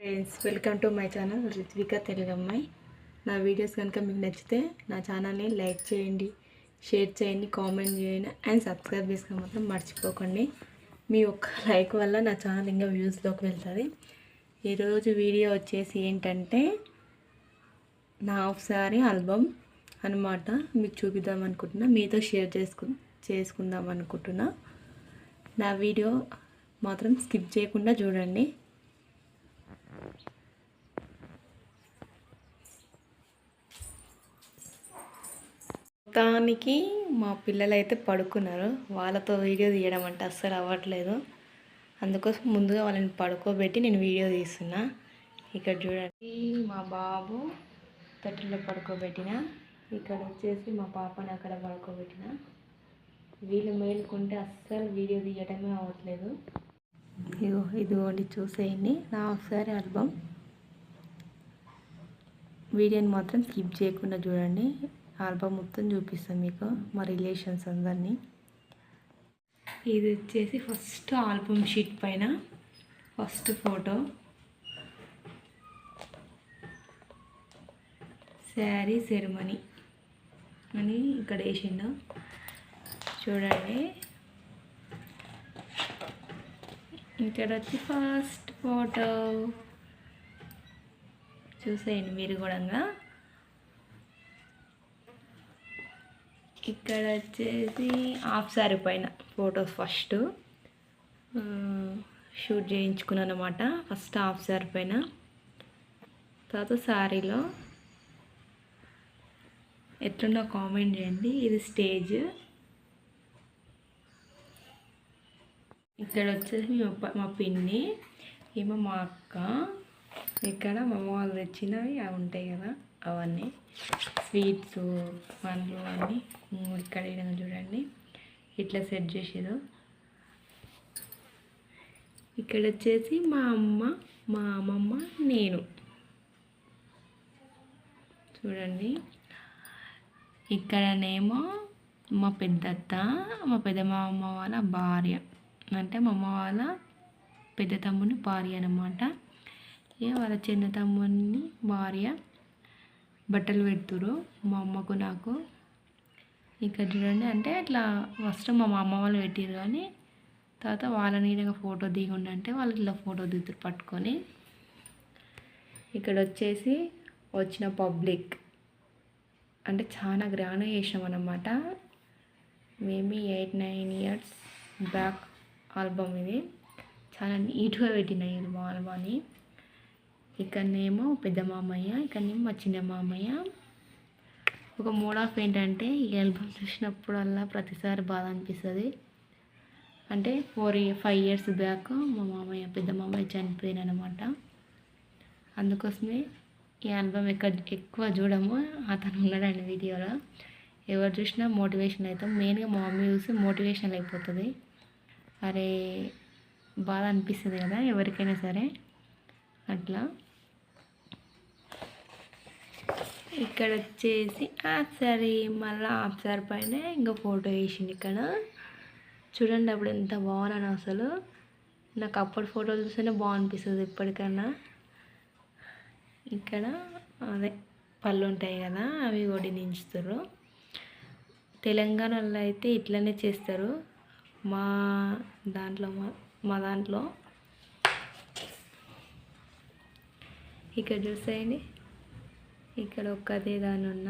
Friends welcome to my channel Ritvika తెలుగమ్మాయి నా videos కనుక మీకు నచ్చితే నా ఛానల్ని లైక్ చేయండి షేర్ చేయండి కామెంట్ చేయండి అండ్ సబ్స్క్రైబ్ చేసుకుని మాత్రం మర్చిపోకండి. మీ ఒక్క లైక్ వల్ల నా ఛానల్ ఇంకా వ్యూస్లోకి వెళ్తుంది. ఈరోజు వీడియో వచ్చేసి ఏంటంటే నా హాఫ్ సారీ ఆల్బమ్ అనమాట మీకు చూపిద్దాం అనుకుంటున్నా మీతో షేర్ చేసుకు చేసుకుందాం అనుకుంటున్నా. నా వీడియో మాత్రం స్కిప్ చేయకుండా చూడండి. మొత్తానికి మా పిల్లలు అయితే పడుకున్నారు. వాళ్ళతో వీడియో తీయడం అంటే అస్సలు అవ్వట్లేదు. అందుకోసం ముందుగా వాళ్ళని పడుకోబెట్టి నేను వీడియో తీస్తున్నా. ఇక్కడ చూడండి మా బాబు తొట్టిలో పడుకోబెట్టిన. ఇక్కడ వచ్చేసి మా పాపని అక్కడ పడుకోబెట్టిన. వీళ్ళు మేలుకుంటే అస్సలు వీడియో తీయడమే అవ్వట్లేదు. ఇగో ఇదిగోండి చూసేయండి. నా ఒకసారి ఆల్బమ్. వీడియోని మాత్రం స్కిప్ చేయకుండా చూడండి. ఆల్బమ్ మొత్తం చూపిస్తాను మీకు మా రిలేషన్స్ అందరినీ. ఇది వచ్చేసి ఫస్ట్ ఆల్బమ్ షీట్ పైన ఫస్ట్ ఫోటో. శారీ సెరమనీ. అని ఇక్కడ వేసిండు. చూడండి. ఇక్కడ వచ్చి ఫస్ట్ ఫోటో. చూసేయండి మీరు కూడా ఇక్కడ వచ్చేసి హాఫ్ సారీ పైన ఫొటోస్ ఫస్ట్. షూట్ చేయించుకున్నాను అనమాట ఫస్ట్ హాఫ్ సారీ పైన. తర్వాత శారీలో ఎట్లున్నా కామెంట్ చేయండి. ఇది స్టేజ్. ఇక్కడ వచ్చేసి మా మా పిన్ని ఏమో మా అక్క. ఇక్కడ మా అమ్మ వాళ్ళు తెచ్చినవి అవి ఉంటాయి కదా అవన్నీ. స్వీట్స్ పండ్లు అన్నీ ఇక్కడ ఏదైనా చూడండి. ఇట్లా సెట్ చేసారు ఇక్కడ వచ్చేసి మా అమ్మ మా అమ్మమ్మ నేను. చూడండి. ఇక్కడనేమో మా పెద్దత్త మా పెద్ద అమ్మ వాళ్ళ భార్య. అంటే మా అమ్మ వాళ్ళ పెద్ద తమ్ముని భార్య అనమాట ఇక వాళ్ళ చిన్న తమ్ముని భార్య బట్టలు పెడుతురు మా అమ్మకు నాకు. ఇక్కడ చూడండి అంటే ఇట్లా ఫస్ట్ మా అమ్మ వాళ్ళు పెట్టారు కానీ తర్వాత వాళ్ళ నీడగా ఫోటో దిగుండి అంటే వాళ్ళు ఇట్లా ఫోటో దిగుతారు పట్టుకొని. ఇక్కడ వచ్చేసి వచ్చిన పబ్లిక్ అంటే చాలా గ్రాండ్గా చేసినాం అన్నమాట. Maybe eight nine years back album ఇది. చాలా నీట్గా పెట్టిన ఇది మా ఆల్బమ్ని. ఇక్కడనేమో పెద్ద మామయ్య ఇక్కడనేమో మా చిన్న మామయ్య. ఒక మూడ్ ఆఫ్ ఏంటంటే ఈ ఆల్బమ్ చూసినప్పుడల్లా ప్రతిసారి బాధ అనిపిస్తుంది. అంటే four year five years back మా మామయ్య పెద్ద మామయ్య చనిపోయిన అనమాట అందుకోసమే ఈ ఆల్బమ్ ఎక్కడ ఎక్కువ చూడము. అతను ఉన్నాడండి వీడియోలో. ఎవరు చూసినా మోటివేషన్ అవుతాం మెయిన్గా మా మమ్మీ చూసి మోటివేషన్ అయిపోతుంది. అరే బాధ అనిపిస్తుంది కదా ఎవరికైనా సరే. అట్లా. ఇక్కడ వచ్చేసి సరే మళ్ళీ ఆఫ్సార్ పైన ఇంకా ఫోటో వేసింది ఇక్కడ. చూడండి అప్పుడు ఎంత బాగున్నాను అసలు. నాకు అప్పటి ఫోటోలు చూస్తేనే బాగనిపిస్తుంది ఇప్పటికన్నా ఇక్కడ అదే పళ్ళు ఉంటాయి కదా అవి వడినించుతారు తెలంగాణలో అయితే ఇట్లనే చేస్తారు. మా దాంట్లో మా మా దాంట్లో. ఇక్కడ చూసేయండి. ఇక్కడ ఒక్కదే దాని ఉన్న.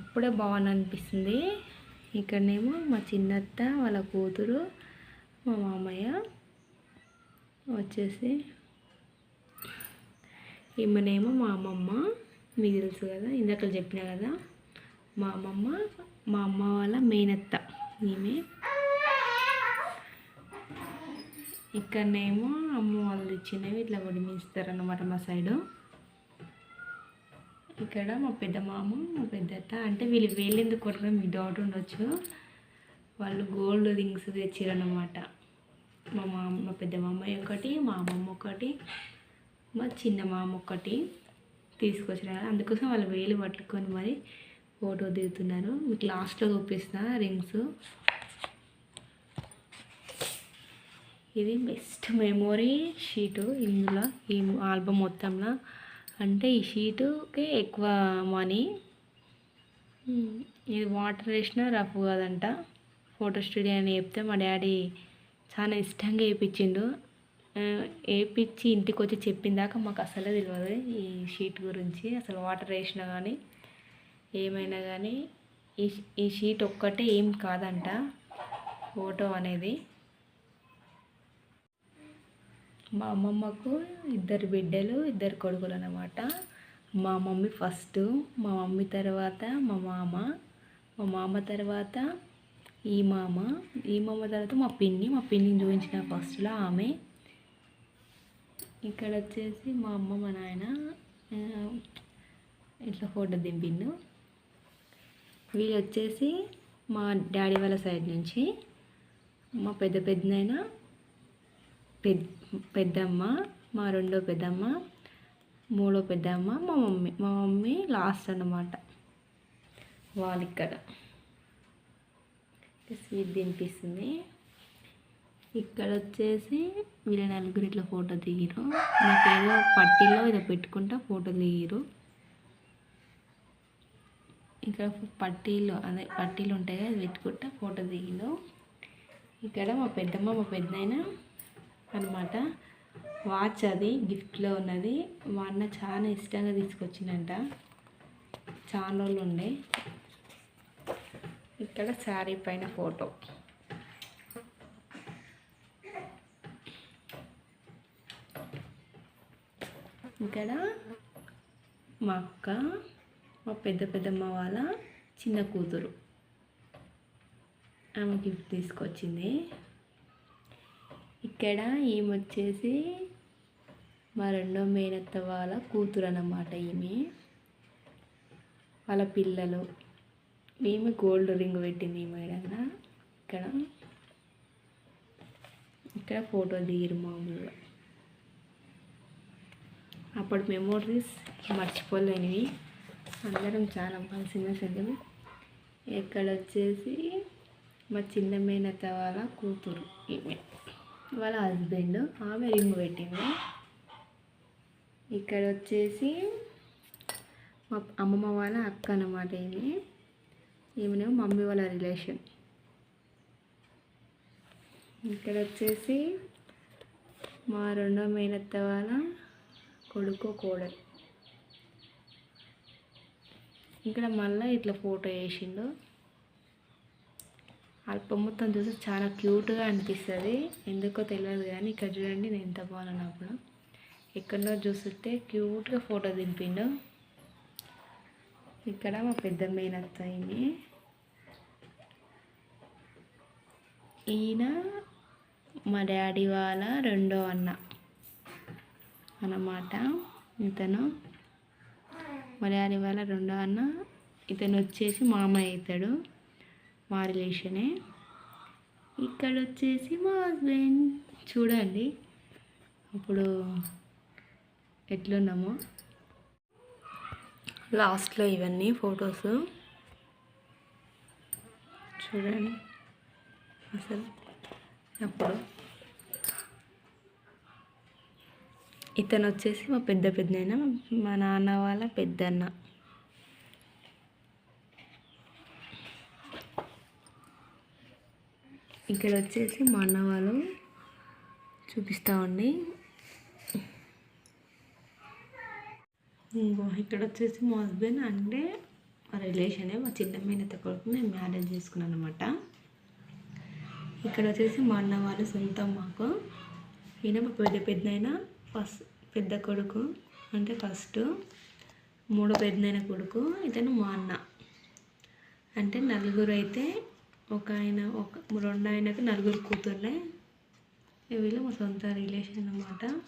అప్పుడే బాగుంది అనిపిస్తుంది ఇక్కడనేమో మా చిన్నత్త వాళ్ళ కూతురు మా మామయ్య వచ్చేసి ఈమెనేమో మా అమ్మమ్మ. మీకు తెలుసు కదా ఇందాక చెప్పిన కదా. మా అమ్మమ్మ మా అమ్మ వాళ్ళ మేనత్త. ఈమె. ఇక్కడనేమో అమ్మ వాళ్ళు ఇచ్చినవి ఇట్లా వడిమిస్తారు అన్నమాట మా సైడు. ఇక్కడ మా పెద్ద మామ మా పెద్దత్త అంటే వీళ్ళు వేలేందుకు కొట్టడం మీకు డౌట్ ఉండొచ్చు. వాళ్ళు గోల్డ్ రింగ్స్ తెచ్చిరన్నమాట. మా మామ మా పెద్ద మామయ్య ఒకటి మా అమ్మమ్మ ఒకటి మా చిన్న మామ ఒకటి తీసుకొచ్చిన అందుకోసం వాళ్ళు వేలు పట్టుకొని మరి ఫోటో దిగుతున్నారు. మీకు లాస్ట్లో చూపిస్తా రింగ్స్. ఇది బెస్ట్ మెమొరీ షీటు ఇందులో ఈ ఆల్బమ్ మొత్తంలో. అంటే ఈ షీటుకే ఎక్కువ మనీ. ఇది వాటర్ వేసినా రఫ్ కాదంట. ఫోటో స్టూడియో అని చెప్తే మా డాడీ చాలా ఇష్టంగా వేయించిండు. వేయించి ఇంటికి వచ్చి చెప్పిన దాకా మాకు అసలే తెలియదు ఈ షీట్ గురించి. అసలు వాటర్ వేసినా కానీ. ఏమైనా కానీ ఈ ఈ షీట్ ఒక్కటే ఏం కాదంట. ఫోటో అనేది మా అమ్మమ్మకు ఇద్దరు బిడ్డలు ఇద్దరు కొడుకులు అనమాట మా మమ్మీ ఫస్ట్ మా మమ్మీ తర్వాత మా మామ మా మామ తర్వాత ఈ మామ ఈ మామ తర్వాత మా పిన్ని మా పిన్నిని చూపించిన ఫస్ట్లో ఆమె. ఇక్కడ వచ్చేసి మా అమ్మ మా నాయన ఇట్లా ఫోటో దింపిండు. వీళ్ళు వచ్చేసి మా డాడీ వాళ్ళ సైడ్ నుంచి మా పెద్ద పెద్దనైనా పెద్ద పెద్దమ్మ మా రెండో పెద్దమ్మ మూడో పెద్దమ్మ మా మమ్మీ మా మమ్మీ లాస్ట్ అన్నమాట వాళ్ళు ఇక్కడ స్వీట్ తినిపిస్తుంది. ఇక్కడ వచ్చేసి వీళ్ళ నలుగురు ఇట్లా ఫోటో దిగిరు నాకేదో పట్టిలో పట్టీలో ఏదో పెట్టుకుంటా ఫోటో దిగిరు ఇక్కడ పట్టీలు అదే పట్టీలు ఉంటాయి కదా అది పెట్టుకుంటా ఫోటో దిగిరు ఇక్కడ మా పెద్దమ్మ మా పెద్దయిన అనమాట వాచ్ అది గిఫ్ట్లో ఉన్నది. మా అన్న చాలా ఇష్టంగా తీసుకొచ్చిందంట చాలా రోజులు ఉండే. ఇక్కడ శారీ పైన ఫోటో. ఇక్కడ మా అక్క మా పెద్ద పెద్దమ్మ వాళ్ళ చిన్న కూతురు. ఆమె గిఫ్ట్ తీసుకొచ్చింది. ఇక్కడ ఈమె వచ్చేసి మా రెండో మేనత్త వాళ్ళ కూతురు అన్నమాట ఈమె. వాళ్ళ పిల్లలు. ఈమె గోల్డ్ రింగ్ పెట్టింది ఈమె ఇక్కడ. ఇక్కడ ఫోటో దిగిరు మామూలుగా. అప్పుడు మెమోరీస్ మర్చిపోలేనివి. అందరం చాలా కలిసిన సెంటిమెంట్ ఇక్కడ వచ్చేసి మా చిన్న మేనత్త వాళ్ళ కూతురు ఈమె. వాళ్ళ హస్బెండ్ ఆమె రింగ్ పెట్టింది. ఇక్కడ వచ్చేసి మా అమ్మమ్మ వాళ్ళ అక్క అన్నమాట ఈమె. ఈమెనేమో మమ్మీ వాళ్ళ రిలేషన్. ఇక్కడ వచ్చేసి మా రెండో మేనత్త వాళ్ళ కొడుకు కోడలు. ఇక్కడ మళ్ళీ ఇట్లా ఫోటో వేసిండు అల్పం మొత్తం చూస్తే చాలా క్యూట్గా అనిపిస్తుంది. ఎందుకో తెలియదు కానీ ఇక్కడ చూడండి నేను ఎంత బాగున్నాను అప్పుడు. ఎక్కడో చూస్తుంటే క్యూట్గా ఫోటో దింపిండు. ఇక్కడ మా పెద్ద మేనత్త ఈమె ఈయన మా డాడీ వాళ్ళ రెండో అన్న అన్నమాట ఇతను. మా డాడీ వాళ్ళ రెండో అన్న ఇతను వచ్చేసి మామయ్య అవుతాడు మా రిలేషనే. ఇక్కడ వచ్చేసి మా హస్బెండ్ చూడండి. ఇప్పుడు ఎట్లున్నామో. లాస్ట్లో ఇవన్నీ ఫొటోస్. చూడండి. అసలు అప్పుడు ఇతను వచ్చేసి మా పెద్ద పెద్దనైనా మా నాన్న వాళ్ళ పెద్దన్న. ఇక్కడ వచ్చేసి మా అన్న వాళ్ళు చూపిస్తామండి ఇక్కడ వచ్చేసి మా హస్బెండ్ అంటే మా రిలేషనే మా చిన్న మేనత కొడుకు నేను మ్యారేజ్ చేసుకున్నాను అనమాట ఇక్కడ వచ్చేసి మా అన్న వాళ్ళు సొంతం మాకు. ఈయన మా పెద్ద పెద్దనైనా ఫస్ట్ పెద్ద కొడుకు అంటే ఫస్ట్. మూడో పెద్దనైన కొడుకు ఇతను మా అన్న. అంటే నలుగురు అయితే ఒక ఆయన ఒక రెండు ఆయనకు నలుగురు కూతుర్లే. వీళ్ళు మా సొంత రిలేషన్ అన్నమాట.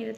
ఇది